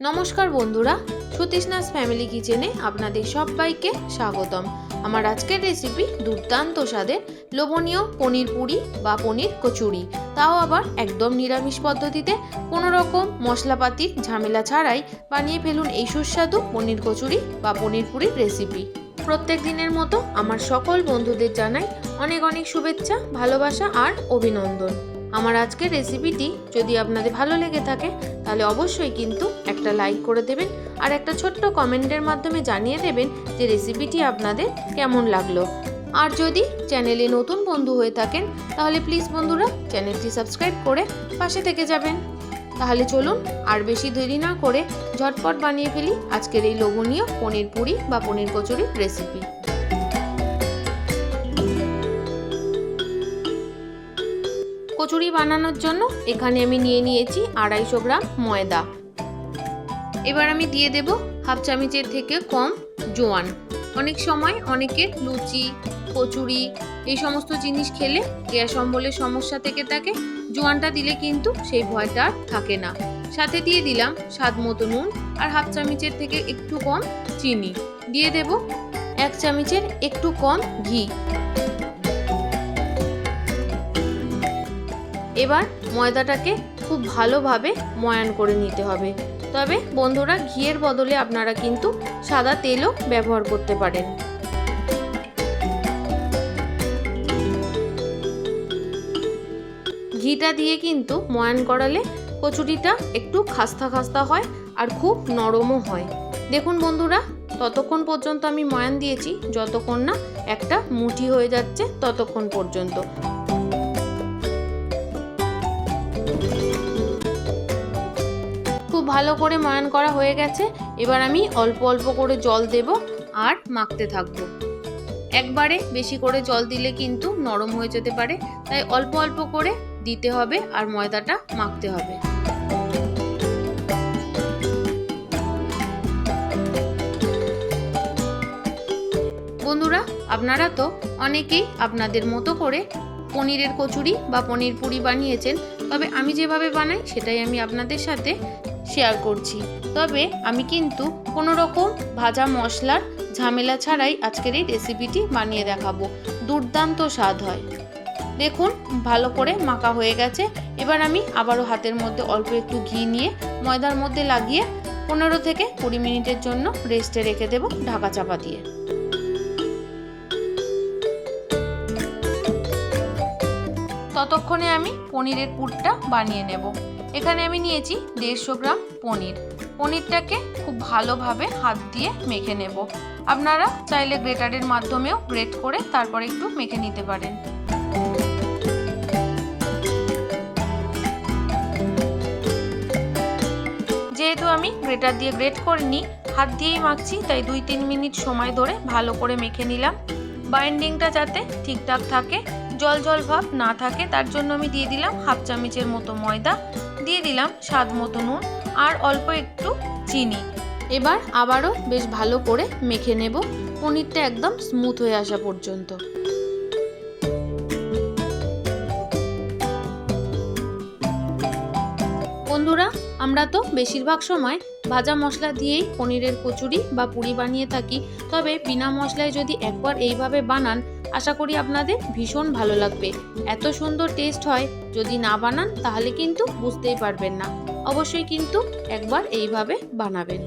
নমস্কার বন্ধুরা সতীশনাথ ফ্যামিলি কিচেনে আপনাদের সবাইকে স্বাগতম। আমার আজকের রেসিপি দুর্দান্ত স্বাদের লোভনীয় পনির পুরি বা পনির কচুরি। তাও আবার একদম নিরামিষ পদ্ধতিতে কোনো রকম মশলাপাতির ঝামেলা ছাড়াই বানিয়ে ফেলুন এই সুস্বাদু পনির কচুরি বা পনির পুরির রেসিপি প্রত্যেক দিনের মতো আমার সকল বন্ধুদের জানাই অনেক অনেক শুভেচ্ছা, ভালোবাসা আর অভিনন্দন। আমার আজকের রেসিপিটি যদি আপনাদের ভালো লেগে থাকে, তাহলে অবশ্যই কিন্তু একটা লাইক করে দেবেন আর একটা ছোট্ট কমেন্টের মাধ্যমে জানিয়ে দেবেন যে রেসিপিটি আপনাদের কেমন লাগল। আর যদি চ্যানেলে নতুন বন্ধু হয়ে থাকেন, তাহলে প্লিজ বন্ধুরা চ্যানেলটি সাবস্ক্রাইব করে পাশে থেকে যাবেন। তাহলে চলুন আর বেশি দেরি না করে ঝটপট বানিয়ে ফেলি আজকের এই লোভনীয় পনির পুরি বা পনির কচুরির রেসিপি কচুরি বানানোর জন্য এখানে আমি নিয়ে নিয়েছি আড়াইশো গ্রাম ময়দা। এবার আমি দিয়ে দেব হাফ চামচের থেকে কম জোয়ান। অনেক সময় অনেকের লুচি, কচুরি এই সমস্ত জিনিস খেলে গ্যাস অম্বলের সমস্যা থেকে থাকে। জোয়ানটা দিলে কিন্তু সেই ভয়টা আর থাকে না। সাথে দিয়ে দিলাম স্বাদ মতো নুন আর হাফ চামচের থেকে একটু কম চিনি। দিয়ে দেব এক চামচের একটু কম ঘি। এবার ময়দাটাকে খুব ভালোভাবে ময়ান করে নিতে হবে। তবে বন্ধুরা, ঘিয়ের বদলে আপনারা কিন্তু সাদা তেলও ব্যবহার করতে পারেন। ঘিটা দিয়ে কিন্তু ময়ান করালে কচুরিটা একটু খাস্তা খাস্তা হয় আর খুব নরমও হয়। দেখুন বন্ধুরা, ততক্ষণ পর্যন্ত আমি ময়ান দিয়েছি, যতক্ষণ না একটা মুঠি হয়ে যাচ্ছে ততক্ষণ পর্যন্ত। খুব ভালো করে ময়ান করা হয়ে গেছে। এবার আমি অল্প অল্প করে জল দেব আর মাখতে থাকব। একবারে বেশি করে জল দিলে কিন্তু নরম হয়ে যেতে পারে, তাই অল্প অল্প করে দিতে হবে আর ময়দাটা মাখতে হবে। বন্ধুরা, আপনারা তো অনেকেই আপনাদের মতো করে পনিরের কচুরি বা পনির পুরি বানিয়েছেন। তবে আমি যেভাবে বানাই, সেটাই আমি আপনাদের সাথে শেয়ার করছি। তবে আমি কিন্তু কোনো রকম ভাজা মশলার ঝামেলা ছাড়াই আজকের এই রেসিপিটি বানিয়ে দেখাবো। দুর্দান্ত স্বাদ হয়। দেখুন, ভালো করে মাখা হয়ে গেছে। এবার আমি আবারও হাতের মধ্যে অল্প একটু ঘি নিয়ে ময়দার মধ্যে লাগিয়ে পনেরো থেকে কুড়ি মিনিটের জন্য রেস্টে রেখে দেবো ঢাকা চাপা দিয়ে। ততক্ষণে আমি পনিরের পুরটা বানিয়ে নেব। এখানে আমি নিয়েছি দেড়শো গ্রাম পনির। পনিরটাকে খুব ভালোভাবে হাত দিয়ে মেখে নেব। আপনারা চাইলে গ্রেটারের মাধ্যমেও গ্রেট করে তারপর একটু মেখে নিতে পারেন। যেহেতু আমি গ্রেটার দিয়ে গ্রেট করিনি, হাত দিয়েই মাখছি, তাই দুই তিন মিনিট সময় ধরে ভালো করে মেখে নিলাম। বাইন্ডিংটা যাতে ঠিকঠাক থাকে জল জল ভাব না থাকে, তার জন্য আমি দিয়ে দিলাম হাফ চামচের মতো ময়দা, দিয়ে দিলাম স্বাদ মতো নুন আর অল্প একটু চিনি। এবার আবারও বেশ ভালো করে মেখে নেব, পনিরটা একদম স্মুথ হয়ে আসা পর্যন্ত। বন্ধুরা, আমরা তো বেশিরভাগ সময় ভাজা মশলা দিয়েই পনিরের কচুরি বা পুরি বানিয়ে থাকি, তবে বিনা মশলায় যদি একবার এইভাবে বানান আশা করি আপনাদের ভীষণ ভালো লাগবে। এত সুন্দর টেস্ট হয়, যদি না বানান তাহলে কিন্তু বুঝতেই পারবেন না। অবশ্যই কিন্তু একবার এইভাবে বানাবেন।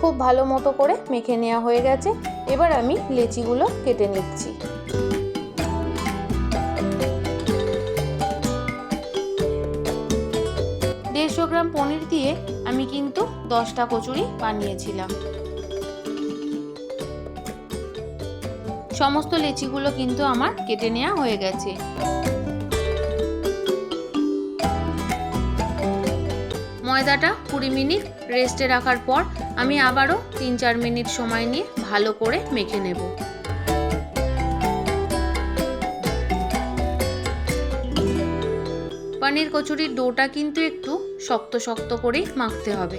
খুব ভালো মতো করে মেখে নেওয়া হয়ে গেছে। এবার আমি লেচিগুলো কেটে নিচ্ছি। দেড়শো গ্রাম পনির দিয়ে আমি কিন্তু দশটা কচুরি বানিয়েছিলাম। সমস্ত লেচিগুলো কিন্তু আমার কেটে নেওয়া হয়ে গেছে। ময়দাটা কুড়ি মিনিট রেস্টে রাখার পর আমি আবারও তিন চার মিনিট সময় নিয়ে ভালো করে মেখে নেব। পনির কচুরির ডোটা কিন্তু একটু শক্ত শক্ত করেই মাখতে হবে।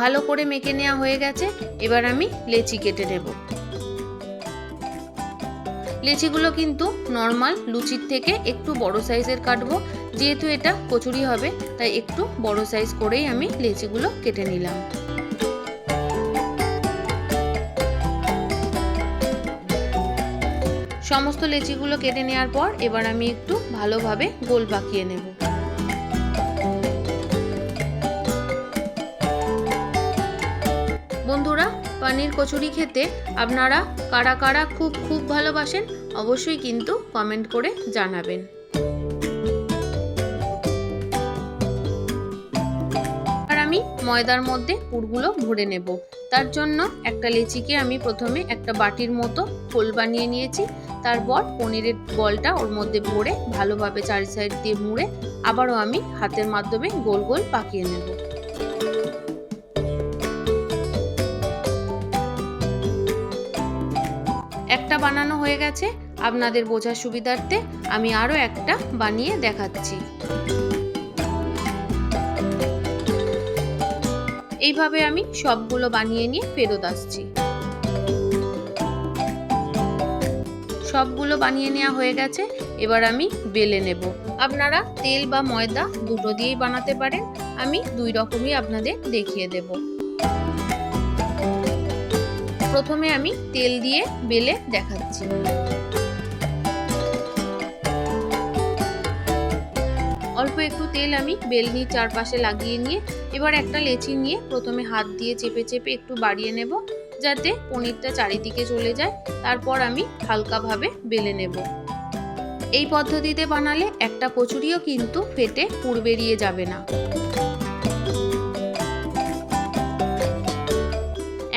ভালো করে মেখে নেওয়া হয়ে গেছে, এবার আমি লেচি কেটে নেব। লেচিগুলো কিন্তু নর্মাল লুচির থেকে একটু বড় সাইজের কাটবো, যেহেতু এটা কচুরি হবে, তাই একটু বড় সাইজ করেই আমি লেচিগুলো কেটে নিলাম। সমস্ত লেচিগুলো কেটে নেওয়ার পর এবার আমি একটু ভালোভাবে গোল পাকিয়ে নেব। বন্ধুরা, পানির কচুরি খেতে আপনারা কারা কারা খুব খুব ভালোবাসেন, অবশ্যই কিন্তু কমেন্ট করে জানাবেন। ময়দার মধ্যে পুরগুলো ভরে নেব। তার জন্য একটা লেচিকে আমি প্রথমে একটা বাটির মতো ফুল বানিয়ে নিয়েছি। তারপর পনিরের বলটা ওর মধ্যে ভরে ভালোভাবে চারি সাইড দিয়ে মুড়ে আবারও আমি হাতের মাধ্যমে গোল গোল পাকিয়ে নেব। একটা বানানো হয়ে গেছে। আপনাদের বোঝার সুবিধার্থে আমি আরও একটা বানিয়ে দেখাচ্ছি। এইভাবে আমি সবগুলো বানিয়ে নিয়ে ফেরত আসছি। সবগুলো বানিয়ে নেওয়া হয়ে গেছে, এবার আমি বেলে নেব। আপনারা তেল বা ময়দা দুটো দিয়েই বানাতে পারেন, আমি দুই রকমই আপনাদের দেখিয়ে দেব। প্রথমে আমি তেল দিয়ে বেলে দেখাচ্ছি। অল্প একটু তেল আমি বেলনির চারপাশে লাগিয়ে নিয়ে, এবার একটা লেচি নিয়ে প্রথমে হাত দিয়ে চেপে চেপে একটু বাড়িয়ে নেব, যাতে পনিরটা চারিদিকে চলে যায়। তারপর আমি হালকাভাবে বেলে নেব। এই পদ্ধতিতে বানালে একটা কচুরিও কিন্তু ফেটে পুর বেরিয়ে যাবে না।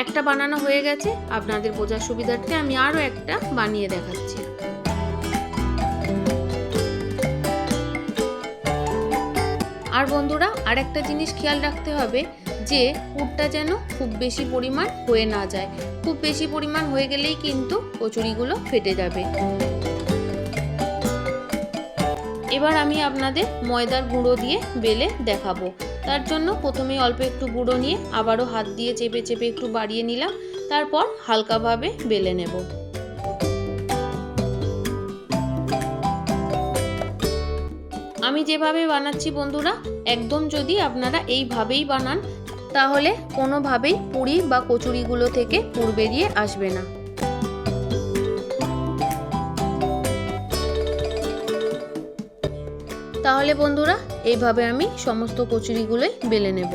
একটা বানানো হয়ে গেছে। আপনাদের বোঝার সুবিধার্থে আমি আরও একটা বানিয়ে দেখাচ্ছি। আর বন্ধুরা, আর একটা জিনিস খেয়াল রাখতে হবে যে পুরটা যেন খুব বেশি পরিমাণ হয়ে না যায়। খুব বেশি পরিমাণ হয়ে গেলেই কিন্তু কচুরিগুলো ফেটে যাবে। এবার আমি আপনাদের ময়দার গুঁড়ো দিয়ে বেলে দেখাবো। তার জন্য প্রথমে অল্প একটু গুঁড়ো নিয়ে আবারও হাত দিয়ে চেপে চেপে একটু বাড়িয়ে নিলাম। তারপর হালকাভাবে বেলে নেব। আমি যেভাবে বানাচ্ছি বন্ধুরা, একদম যদি আপনারা এইভাবেই বানান, তাহলে কোনোভাবেই পুরি বা কচুরিগুলো থেকে পুর বেরিয়ে আসবে না। তাহলে বন্ধুরা, এইভাবে আমি সমস্ত কচুরিগুলোই বেলে নেব।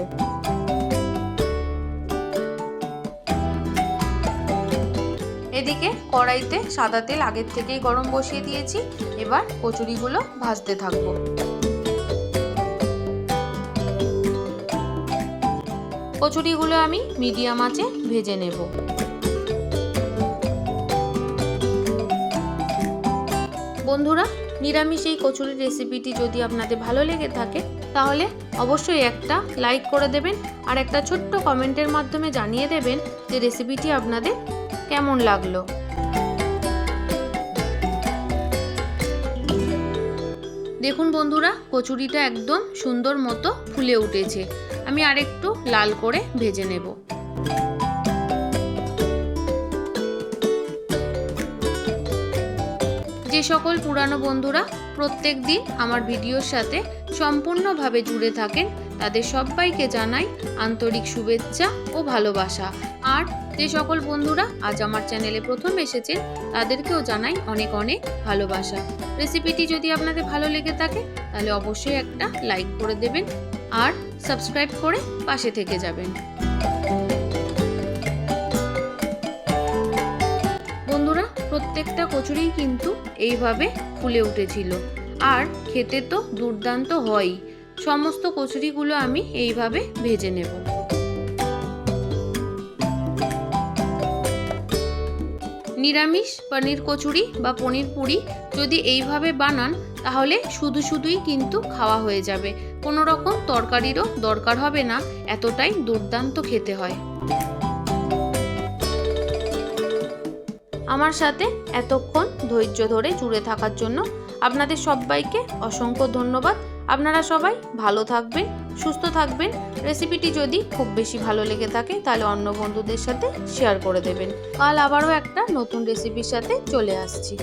এদিকে কড়াইতে সাদা তেল আগের থেকেই গরম বসিয়ে দিয়েছি, এবার কচুরিগুলো ভাজতে থাকব। কচুরিগুলো আমি মিডিয়াম আঁচে ভেজে নেব। বন্ধুরা, নিরামিষ এই কচুরির রেসিপিটি যদি আপনাদের ভালো লেগে থাকে, তাহলে অবশ্যই একটা লাইক করে দেবেন আর একটা ছোট্ট কমেন্টের মাধ্যমে জানিয়ে দেবেন যে রেসিপিটি আপনাদের কেমন লাগল। দেখুন বন্ধুরা, কচুরিটা একদম সুন্দর মতো ফুলে উঠেছে। আমি আরেকটু লাল করে ভেজে নেব। যে সকল পুরানো বন্ধুরা প্রত্যেক দিন আমার ভিডিওর সাথে সম্পূর্ণভাবে জুড়ে থাকেন, তাদের সবাইকে জানাই আন্তরিক শুভেচ্ছা ও ভালোবাসা। আর যে সকল বন্ধুরা আজ আমার চ্যানেলে প্রথম এসেছেন, তাদেরকেও জানাই অনেক অনেক ভালোবাসা। রেসিপিটি যদি আপনাদের ভালো লেগে থাকে, তাহলে অবশ্যই একটা লাইক করে দেবেন আর সাবস্ক্রাইব করে পাশে থেকে যাবেন। বন্ধুরা, প্রত্যেকটা কচুরি কিন্তু এইভাবে ফুলে উঠেছিল। আর খেতে তো দুর্দান্ত হয়ই সমস্ত কচুরিগুলো আমি এইভাবে ভেজে নেব। নিরামিষ পনির কচুরি বা পনির পুরি যদি এইভাবে বানান, তাহলে শুধু শুধুই কিন্তু খাওয়া হয়ে যাবে। কোনো রকম তরকারিরও দরকার হবে না, এতটাই দুর্দান্ত খেতে হয়। আমার সাথে এতক্ষণ ধৈর্য ধরে জুড়ে থাকার জন্য আপনাদের সবাইকে অসংখ্য ধন্যবাদ। আপনারা সবাই ভালো থাকবেন, সুস্থ থাকবেন। রেসিপিটি যদি খুব বেশি ভালো লেগে থাকে, তাহলে অন্য বন্ধুদের সাথে শেয়ার করে দেবেন। কাল আবারও একটা নতুন রেসিপির সাথে চলে আসছি।